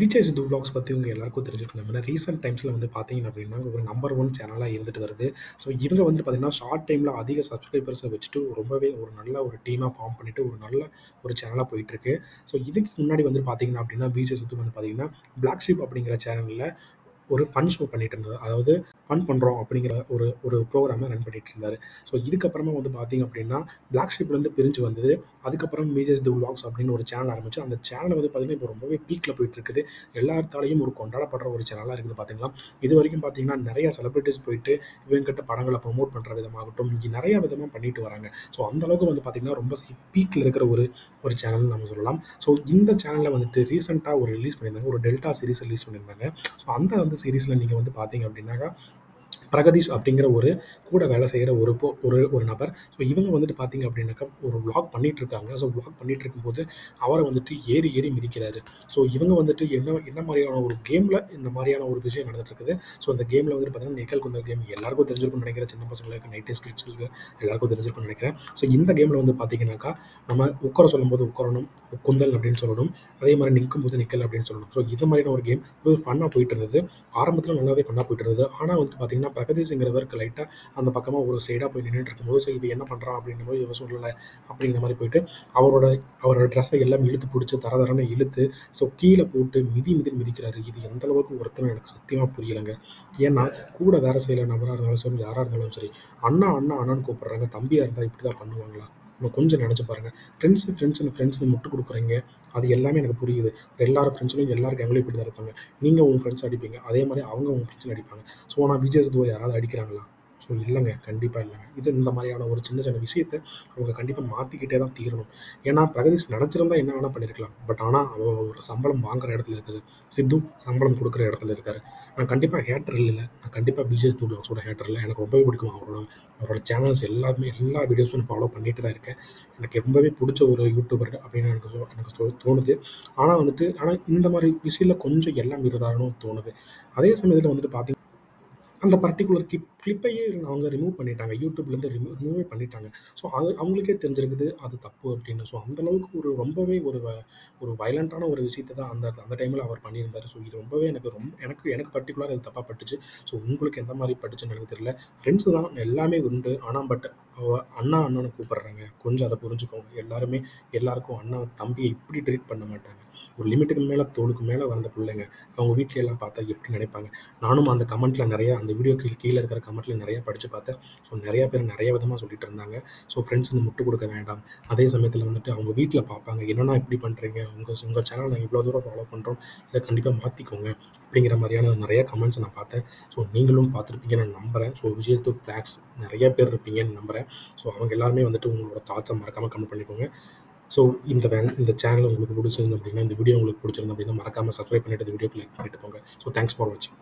விஜய் சித்து vlogs பற்றி உங்கள் எல்லாருக்கும் தெரிஞ்சிருக்கும். நம்ம ரீசென்ட் டைம்ஸில் வந்து பார்த்தீங்க அப்படின்னா, ஒரு நம்பர் ஒன் சேனலாக இருந்துட்டு வருது. ஸோ இவங்க வந்து பார்த்தீங்கன்னா, ஷார்ட் டைமில் அதிக சப்ஸ்கிரைபர்ஸை வச்சுட்டு ரொம்பவே ஒரு நல்ல ஒரு டீமாக ஃபார்ம் பண்ணிட்டு, ஒரு நல்ல ஒரு சேனலாக போயிட்டுருக்கு. ஸோ இதுக்கு முன்னாடி வந்து பார்த்தீங்கன்னா அப்படின்னா, விஜய் சித்து வந்து பார்த்தீங்கன்னா, பிளாக் ஷிப் அப்படிங்கிற சேனலில் ஒரு ஃபன் ஷோ பண்ணிட்டு இருந்தது அதாவது ஃபன் பண்ணுறோம் அப்படிங்கிற ஒரு ஒரு ப்ரோக்ராமை ரன் பண்ணிட்டு இருந்தார் ஸோ இதுக்கப்புறமா வந்து பார்த்தீங்க அப்படின்னா, பிளாக் ஷீப்லேருந்து பிரிஞ்சு வந்தது. அதுக்கப்புறம் விஜய் தி விலாக்ஸ் அப்படின்னு ஒரு சேனல் ஆரம்பிச்சு, அந்த சேனல் வந்து பார்த்தீங்கன்னா, இப்போ ரொம்பவே பீக்கில் போயிட்டு இருக்குது. எல்லாத்தாலையும் ஒரு கொண்டாடப்படுற ஒரு சேனலாக இருக்குது பார்த்தீங்களா. இது வரைக்கும் பார்த்தீங்கன்னா, நிறைய செலிபிரிட்டீஸ் போயிட்டு இவங்ககிட்ட படங்களை ப்ரொமோட் பண்ணுற விதமாகட்டும், இங்கே நிறைய விதமாக பண்ணிட்டு வராங்க. ஸோ அந்த அளவுக்கு வந்து பார்த்தீங்கன்னா, ரொம்ப பீக்கில் இருக்கிற ஒரு ஒரு சேனல்னு நம்ம சொல்லலாம். ஸோ இந்த சேனலில் வந்துட்டு ரீசெண்டாக ஒரு ரிலீஸ் பண்ணியிருந்தாங்க. ஒரு டெல்டா சீரிஸ் ரிலீஸ் பண்ணியிருந்தாங்க. ஸோ அந்த வந்து சீரிஸ்ல நீங்க வந்து பார்த்தீங்க அப்படின்னாக்கா, பிரகதீஷ் அப்படிங்கிற ஒரு கூட வேலை செய்கிற ஒரு போ ஒரு ஒரு நபர். ஸோ இவங்க வந்துட்டு பார்த்தீங்க அப்படின்னாக்கா, ஒரு விளாக் பண்ணிட்டு இருக்காங்க. ஸோ விளாக் பண்ணிட்டு இருக்கும்போது, அவரை வந்துட்டு ஏறி ஏறி மிதிக்கிறாரு. ஸோ இவங்க வந்துட்டு என்ன என்ன மாதிரியான ஒரு கேமில் இந்த மாதிரியான ஒரு விஷயம் நடந்துட்டு இருக்குது. ஸோ இந்த கேமில் வந்துட்டு பார்த்தீங்கன்னா, நெக்கல் குந்தல் கேம் எல்லாருக்கும் தெரிஞ்சிருக்கும்னு நினைக்கிறேன் சின்ன பசங்களுக்கு, 90ஸ் கிட்ஸ்களுக்கு எல்லாருக்கும் தெரிஞ்சிருக்கும்னு நினைக்கிறேன் ஸோ இந்த கேமில் வந்து பார்த்தீங்கன்னாக்கா, நம்ம உட்கார சொல்லும்போது உட்காரணும், குந்தல் அப்படின்னு சொல்லணும். அதே மாதிரி நிற்கும்போது நிக்கல் அப்படின்னு சொல்லணும். ஸோ இந்த மாதிரியான ஒரு கேம் ஒரு ஃபன்னாக போயிட்டு இருந்தது. ஆரம்பத்தில் நல்லாவே ஃபன்னாக போயிட்டு இருந்தது. ஆனால் வந்து பார்த்தீங்கன்னா, பிரகதீஷ்ங்கிறவருக்கு லைட்டாக அந்த பக்கமாக ஒரு சைடாக போய் நின்னுட்டு இருக்கும்போது, சரி இது என்ன பண்றான் அப்படின்னும்போது இவன் சொல்லலை அப்படிங்கிற மாதிரி போயிட்டு, அவரோட அவரோட ட்ரெஸ்ஸை எல்லாம் இழுத்து பிடிச்சி தர தரன்னு இழுத்து, ஸோ கீழே போட்டு மிதி மிதி மிதிக்கிறாரு. இது எந்த அளவுக்கு ஒருத்தனும் எனக்கு சத்தியமாக புரியலைங்க ஏன்னா, கூட வேலை செய்யல நபராக இருந்தாலும் சரி, யாராக இருந்தாலும் சரி, அண்ணா, அண்ணா, அண்ணான்னு கூப்பிட்றாங்க தம்பியாக இருந்தால் இப்படி தான் பண்ணுவாங்களா? நம்ம கொஞ்சம் நெனச்சு பாருங்க. ஃப்ரெண்ட்ஸ் ஃப்ரெண்ட்ஸ்ன்னு ஃப்ரெண்ட்ஸ் முட்டு கொடுக்குறீங்க அது எல்லாமே எனக்கு புரியுது. எல்லாரும் ஃப்ரெண்ட்ஸ்லயும் எல்லார் கேங்லயும் இப்படி தான் இருப்பாங்க. நீங்கள் உங்கள் ஃப்ரெண்ட்ஸ் அடிப்பீங்க. அதே மாதிரி அவங்க உங்கள் ஃப்ரெண்ட்ஸ் அடிப்பாங்க. ஸோ ஆனால் விஜய் சித்துவ யாராவது அடிக்கிறாங்களா? ஸோ இல்லைங்க கண்டிப்பாக இல்லைங்க இது இந்த மாதிரியான ஒரு சின்ன சின்ன விஷயத்த அவங்க கண்டிப்பாக மாற்றிக்கிட்டே தான் தீரணும். ஏன்னா, பிரகதீஷ் நினச்சிருந்தா என்ன வேணால் பண்ணியிருக்கலாம். பட் ஆனால் அவன் ஒரு சம்பளம் வாங்குற இடத்துல இருக்காரு. சித்து சம்பளம் கொடுக்குற இடத்துல இருக்காரு. நான் கண்டிப்பாக ஹேட்டர் இல்லை நான் கண்டிப்பாக பிஜேஸ் சித்து ஹேட்டர் இல்லை எனக்கு ரொம்பவே பிடிக்கும் அவரோட அவரோட சேனல்ஸ் எல்லாமே எல்லா வீடியோஸும் நான் ஃபாலோ பண்ணிட்டு தான் இருக்கேன். எனக்கு ரொம்பவே பிடிச்ச ஒரு யூடியூபர் அப்படின்னு எனக்கு எனக்கு தோணுது. ஆனால் வந்துட்டு ஆனால் இந்த மாதிரி விஷயத்தில் கொஞ்சம் எல்லாம் மீறுறாரோன்னு தோணுது. அதே சமயத்தில் வந்துட்டு பார்த்தீங்கன்னா அந்த பர்ட்டிகுலர் கிப் கிளிப்பையே அவங்க ரிமூவ் பண்ணிட்டாங்க. யூடியூப்லேருந்து ரிமூவ் ரிமூவே பண்ணிட்டாங்க. ஸோ அது அவங்களுக்கே தெரிஞ்சிருக்குது அது தப்பு அப்படின்னு. ஸோ அந்தளவுக்கு ஒரு ரொம்பவே ஒரு வ ஒரு வயலன்ட்டான ஒரு விஷயத்தை தான் அந்த அந்த டைமில் அவர் பண்ணியிருந்தார் ஸோ இது ரொம்பவே எனக்கு ரொம்ப எனக்கு எனக்கு பர்ட்டிகுலரா இது தப்பாக பட்டுச்சு. ஸோ உங்களுக்கு எந்த மாதிரி பட்டுச்சுன்னு எனக்கு தெரியல. ஃப்ரெண்ட்ஸ் தான் எல்லாமே உண்டு. ஆனால் பட் அவ அண்ணா, அண்ணான்னு கூப்பிட்றாங்க கொஞ்சம் அதை புரிஞ்சுக்கோங்க. எல்லாருமே எல்லாருக்கும் அண்ணா, தம்பியை இப்படி ட்ரீட் பண்ண மாட்டாங்க. ஒரு லிமிட்டுக்கு மேலே தோளுக்கு மேலே வந்த பிள்ளைங்க அவங்க வீட்ல எல்லாம் பார்த்தா எப்படி நினைப்பாங்க? நானும் அந்த கமெண்ட்டில் நிறையா அந்த வீடியோக்கு கீழே இருக்கிற கமெண்ட்டில் நிறைய படிச்சு பார்த்தேன். ஸோ நிறையா பேர் நிறைய விதமாக சொல்லிட்டு இருந்தாங்க. ஸோ ஃப்ரெண்ட்ஸ்ன்னு முட்டு கொடுக்க வேண்டாம். அதே சமயத்தில் வந்துட்டு அவங்க வீட்டில் பார்ப்பாங்க. என்னென்னா இப்படி பண்ணுறீங்க உங்கள் உங்கள் சேனல் நாங்கள் இவ்வளோ தூரம் ஃபாலோ பண்ணுறோம் இதை கண்டிப்பாக மாற்றிக்கோங்க அப்படிங்கிற மாதிரியான நிறைய கமெண்ட்ஸ் நான் பார்த்தேன். ஸோ நீங்களும் பார்த்துருப்பீங்கன்னு நான் நம்புறேன். ஸோ விஜய் சித்து ஃபேன்ஸ் பேர் இருப்பீங்கன்னு நம்புறேன். ஸோ அவங்க எல்லாருமே வந்துட்டு உங்களோட தாட்ஸை மறக்காமல் கமெண்ட் பண்ணிக்கோங்க. ஸோ இந்த வேன் இந்த சேனல் உங்களுக்கு பிடிச்சிருந்து அப்படின்னா, இந்த வீடியோ உங்களுக்கு பிடிச்சிருந்து அப்படின்னா, மறக்காமல் சப்ஸ்கிரைப் பண்ணிட்டு இந்த வீடியோக்கு லைக் பண்ணிட்டு போங்க. ஸோ தேங்க்ஸ் ஃபார் வாட்சிங்.